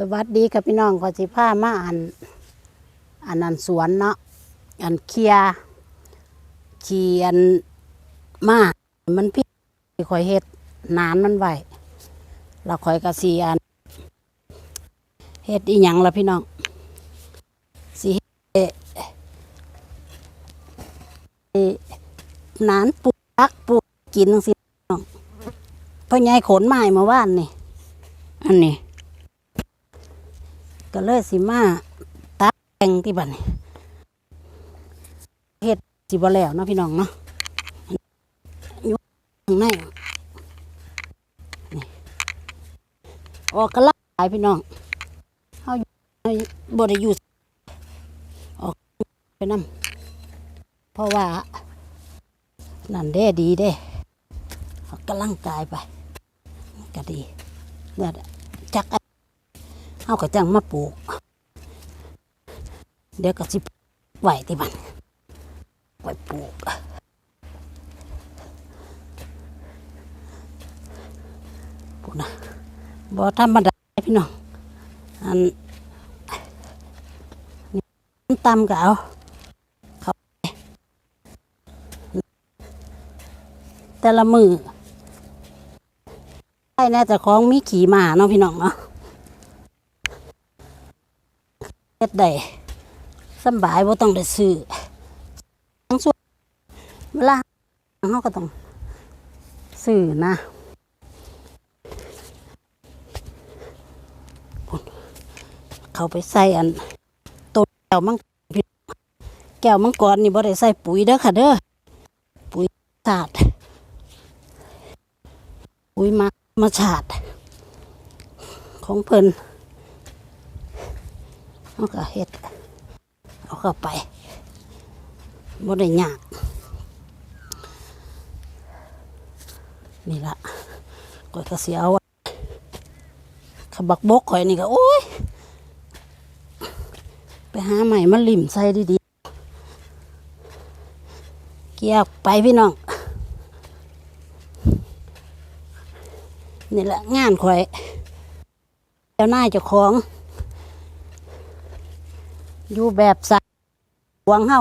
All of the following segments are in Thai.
สวัสดีค่ะพี่น้องก็สิพามาอันอันนั้นสวนเนาะอันเคลียเขียนมามันพี่คอยเฮ็ดนานมันไหว้แล้วคอยกระสีอันเฮ็ดอีหยังละพี่น้องสิเฮ็ดนานปลูกพักปลูกกินจังซี่น้องพ่อใหญ่ขนไม้มาว่านนี่อันนี้ ก็เลยสิมาตัดแต่งที่บัดนี้เฮ็ดสิบ่แล้วเนาะพี่น้องเนาะอยู่ข้างในนี่ออกกระลายพี่น้องเฮาอยู่บ่ได้อยู่ออกไปนํเพราะว่านั่นเด้ดีเด้ออกกำลังกายไปก็ดีเนี่ยจัก เอากระจังมาปลูก เดี๋ยวก็สิไหวที่มันไหวปลูกปลูกนะบ่ธรรมดาพี่น้องอันนี่ตำก็เอาเขาแต่ละมือใช่แน่แต่ของมีขี่มาเนาะพี่น้องเนาะ เฮ็ดได้สบายบ่ต้องได้ซื้อทั้งส่วนเวลาเฮาก็ต้องซื้อนะพุ่นเขาไปใส่อันต้นแก้วมังแก้วมังกรนี่บ่ได้ใส่ปุ๋ยเด้อค่ะเด้อปุ๋ยศาสตร์ปุ๋ยมักมาชาติของเพิ่น เอาก็เฮ็ดเอาเข้าไปบ่ได้ยากนี่ละก็กระเสียเอาไว้ขบักบกข่อยนี่ก็โอ้ย ไปหาใหม่มาลิ่มใส่ดีๆ เกี่ยวไปพี่น้อง นี่แหละงานข่อยเจ้าหน้าเจ้าของ อยู่แบบสายหลวงเฮา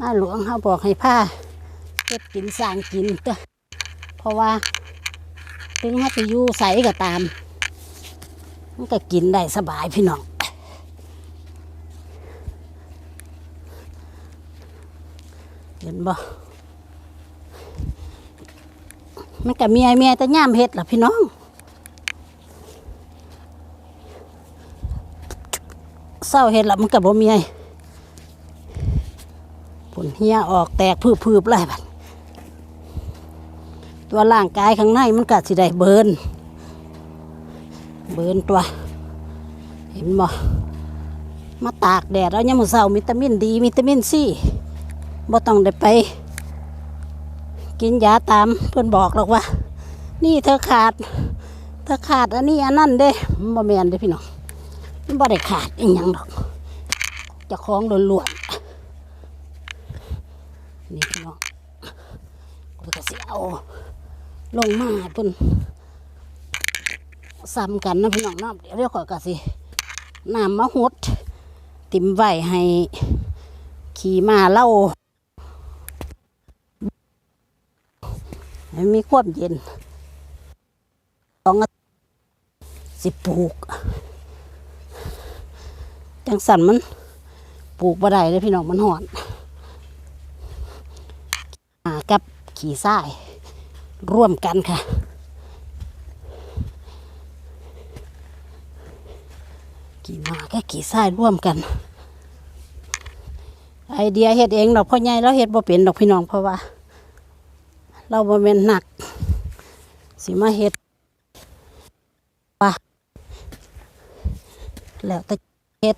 น้าหลวงเฮาบอกให้ผ้าเก็บกินสร้างกินเตอะเพราะว่า ถึงเฮาไปอยู่ใสก็ตาม มันก็กินได้สบายพี่น้องเห็นบ่มันก็เมียเมียแต่ย่ามเฮ็ดล่ะพี่น้อง เศร้าเห็ดละมันกับบ่มีไงผลเฮียออกแตกพืบๆเลยบัดตัวร่างกายข้างในมันก็สิได้เบิร์นเบิร์นตัว เห็นบ่มาตากแดดแล้วยามมื้อเช้าวิตามินดีวิตามินซีบ่ต้องได้ไป กินยาตามเพิ่นบอกหรอกว่า นี่เธอขาด เธอขาดอันนี้อันนั้นเด้บ่แมนเด้พี่น้อง บ่ได้ขาดอีหยังดอกจะคล้องล้วนๆนี่พี่น้องก็จะสิเอาลงมาเพิ่นซ้ำกันนะพี่น้องนาะเดี๋ยวเรียกขอยกะสิน้ำมะฮดติ่มไว้ให้ขี่มาเล่าให้มีความเย็นสองอาทิตย์สิปลูก จังสันมันปลูกบ่ได้เลยพี่น้องมันหอนกับขี่ทรายร่วมกันค่ะขี่มากับขี่ทรายร่วมกัน ไอเดียเฮ็ดเองดอกพ่อใหญ่แล้วเฮ็ดบ่เป็นดอกพี่น้องเพราะว่า เราบ่แม่นหนัก สิมาเฮ็ดว่าแล้วแต่เฮ็ด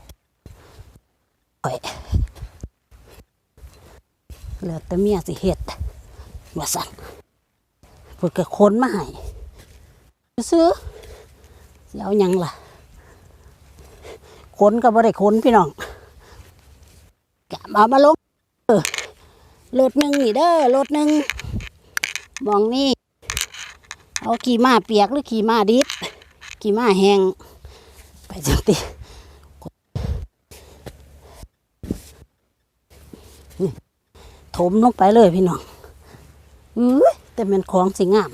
อยแล้วแต่เมียสิเฮ็ดว่าสั่นเพิ่นก็คนมาให้ซื้อสิเอาหยังล่ะคนก็บ่ได้คนพี่น้องกะมามาลงเออรถหนึ่งนี่เด้อรถหนึ่งมองนี่เอาขี่ม้าเปียกหรือขี่ม้าดิบกี่มาแห้งไปจังตินี่ถ มลงไปเลยพี่น้องอื้อแต่เป็นของสิงาม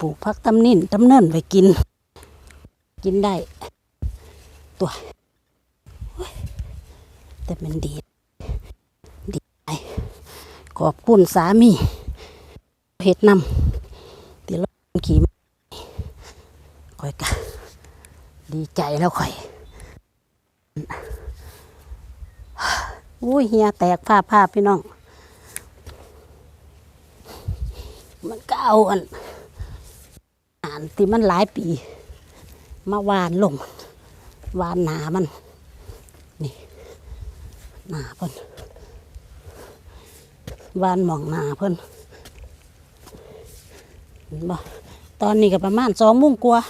ปลูกพักตำนินตำเนินไปกิน กินได้ ตัวแต่มันดี ดีใจขอบคุณสามีเห็ดนำที่เราขี่มาคอยกะดีใจแล้วคอยอุ้ยเฮียแตกผ้าผ้าพี่น้อง มันก็เอาอันอ่านที่มันหลายปี มาวานลง วานหนามัน นี่ หนาเพิ่นวานหมองหนาเพิ่นบ่ตอนนี้ก็ประมาณสองมุ่งกว่า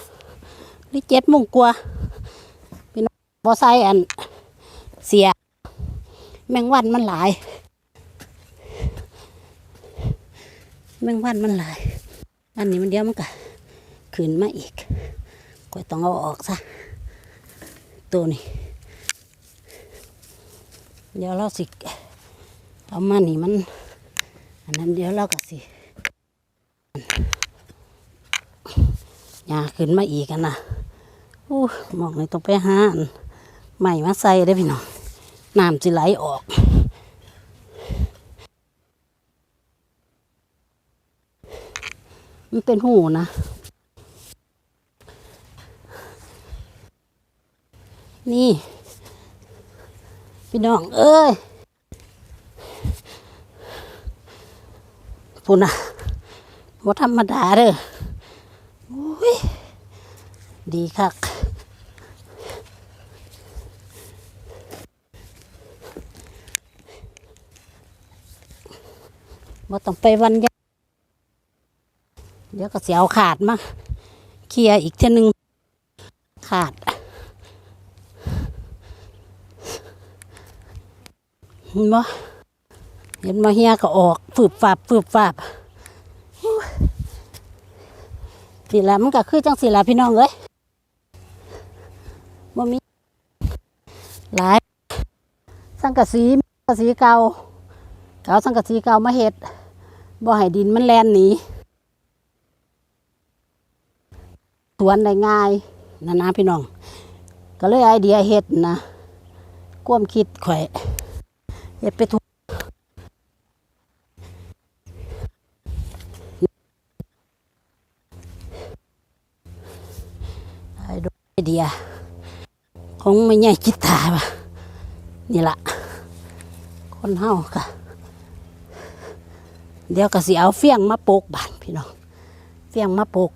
หรือเจ็ดมุ่งกว่าพี่น้องบ่ใส่อันเสีย แมงวันมันหลาย แมงวันมันหลาย อันนี้มันเดียวมันก็ขึ้นมาอีกก็ต้องเอาออกซะ ตัวนี้ เดี๋ยวเราสิ เอามานี่มัน อันนั้นเดี๋ยวเราก็สิยาขึ้นมาอีกกันนะอู้หมองเลยต้องไปหานใหม่มาใส่ได้พี่น้อง น้ำจะไหลออก มันเป็นหูนะ นี่ พี่น้อง เอ้ยพูนะว่าธรรมดาเด้อโอ้ยดีคักว่าต้องไปวันยะ เดี๋ยวก็เสียเอาขาดมาเคลียอีกเท่านึงขาด เห็นบ่เห็นมาเฮียก็ออกฟืบฟับฟืบฟับสิละมันก็คือจังสิละพี่น้องเอ้ยบ่มีหลาย สังกะสีสังกะสีเก่าเกเอาสังกะสีเก่ามาเฮ็ดบ่ให้ดินมันแลนหนี สวนได้ง่ายนะนะพี่น้อง ก็เลยไอเดียเฮ็ดนะความคิดข่อยเฮ็ดไปทุกไอเดียของไม่ใหญ่จิตตาปะนี่ละคนเฮาค่ะ เดี๋ยวก็สิเอาเฟียงมาปลูกบ้านพี่น้อง เฟียงมาปลูก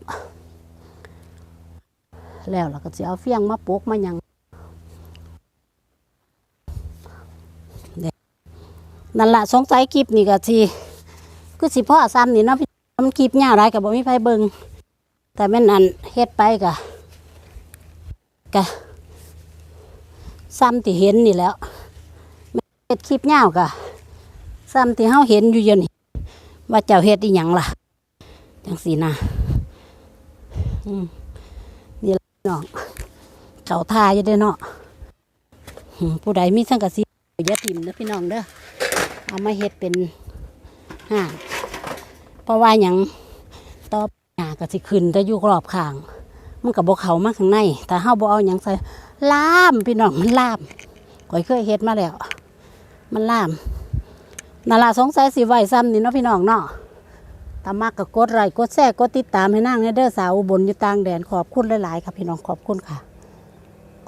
แล้วเราก็สิเอาเฟียงมาปลูกมายังนั่นละสงสัยคลิปนี่ก็สิคือสิพ่อซ้ำนี่เนาะพี่มันคลิปยาวหลายก็บ่มีไผเบิงแต่แม่นอันเฮ็ดไปก็ก็ซ้ำที่เห็นนี่แล้วเฮ็ดคลิปยาวก็ซ้ำที่เฮาเห็นอยู่เยวนี้ว่าเจ้าเฮ็ดอีหยังล่ะจังสีนะอืม น่องเขาทาอยู่เด้เนาะอืมผู้ใดมีสังกะสีอย่าถิ่มนะพี่น้องเด้อเอามาเฮ็ดเป็นห้างเพราะว่าหยังต่อหญ้าก็สิขึ้นแต่อยู่รอบข้าง มันก็บ่เขามาข้างในแต่เฮาบ่เอาหยังใส่ล่ามพี่น้องมันล่ามข่อยเคยเฮ็ดมาแล้ว มันล่ามนาลาสงสัยสิไหวซ้ำนี่เนาะพี่น้องเนาะ ตามมากก็กดไลค์กดแชร์กดติดตามให้นั่งในเด้อสาวอุบนอยู่ต่างแดนขอบคุณหลายๆค่ะพี่น้องขอบคุณค่ะ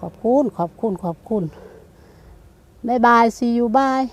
ขอบคุณขอบคุณขอบคุณบายบาย see you bye